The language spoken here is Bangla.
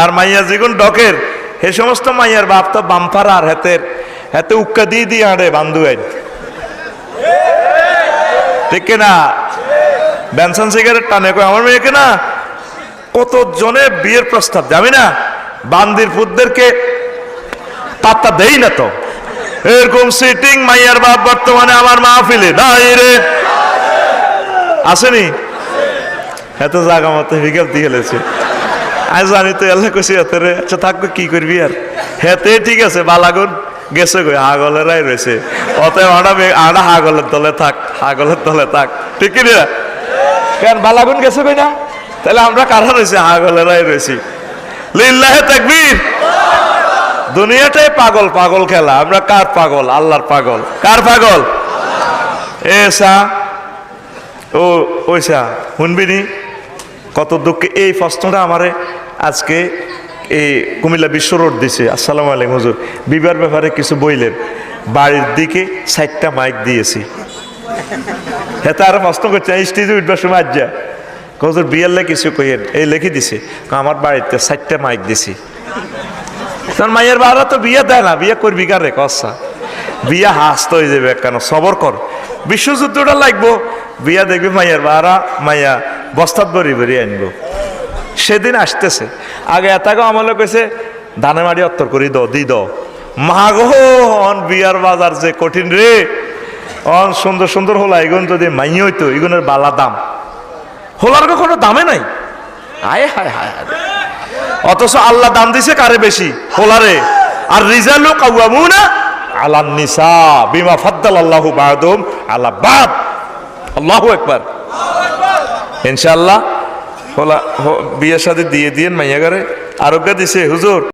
আর মাইয়া যেগুন ডকের, হে সমস্ত মাইয়ার বাপ তো বাম্পার আর হেতের, হেতে উক্কা দিয়ে দিয়ে আড়ে বান্ধু ঠিক না ব্যানসন সিগারেট টানে কই আমার মেয়েকে না কত জনে বিয়ের প্রস্তাব যাবি না বান্দির পুতদেরকে পাত্তা দেই না তো। এরকম সিটিং মাইয়ার বাপ বর্তমানে আমার মাহফিলে নাই রে। আসেনি? এত জায়গা মতো হিগাব দিয়ে গেলেছে। আজ জানি তো এল্লা কষি হাতে রে আচ্ছা থাকবে কি করবি আর? হেতে, ঠিক আছে, বালাগুন, গেছে গো হাগলেরাই রয়েছে অতএব আড়া আড়া হাগলের দলে থাক, হাগলের দলে থাক। ঠিক কি না কেন বালাগুন গেছে কই না? তাহলে আমরা কারা রয়েছে হাগলেরাই রয়েছি লিল্লাহে তাকবীর। দুনিয়াটাই পাগল পাগল খেলা। আমরা কার পাগল? আল্লাহর পাগল। কার পাগল? এ সা, ও ওইসা শুনবি নি কত দুঃখে এই প্রশ্নটা আমারে আজকে এই কুমিল্লা বিশ্ব রোড দিছে। আসসালামু আলাইকুম, হুজুর। বিবার ব্যাপারে কিছু বইলেন। বাড়ির দিকে সাইডটা মাইক দিয়েছি। হ্যাঁ তার প্রশ্ন করছে, স্টেজে উঠবার সময় আজ যা হুজুর বিয়ারলে কিছু কইয়েন? এই লিখে দিছে। আমার বাড়িতে সাইডটা মাইক দিছি। তার মায়ের বাবা তো বিয়ে দেয় না, বিয়ে করবি কারে কসা বিয়া হাসতে হয়ে যাবে কেন। সবর কর। বিশ্বযুদ্ধটা লাগবো। বিয়া দেখবি মাইয়ার বারা মাইয়া বস্তাত বরি বরি আনব। সেদিন আসতেছে। আগে এতাকে আমলে কইছে ধানে মাড়ি অত্তর করি দ, দি দ। মাগো, অন বিয়ার বাজার যে কঠিন রে। অন সুন্দর সুন্দর হলা, এগুন যদি মাই হইতো, এগুনের বালা দাম। হোলার কোনো দামে নাই? আয় হায় হায় হায় অথচ আল্লাহ দাম দিছে কারে বেশি? হোলারে। আর রিজালু কাওয়ামুনা আলান নিসা, বিমা ফাদ্দাল আল্লাহু বাদুম আলা বাদ। আল্লাহু একবার ইনশাআল্লাহ হোলা বিয়ের বিয়ে শাদী দিয়ে দিয়েন মাইয়া ঘরে আরোগ্য দিছে হুজুর।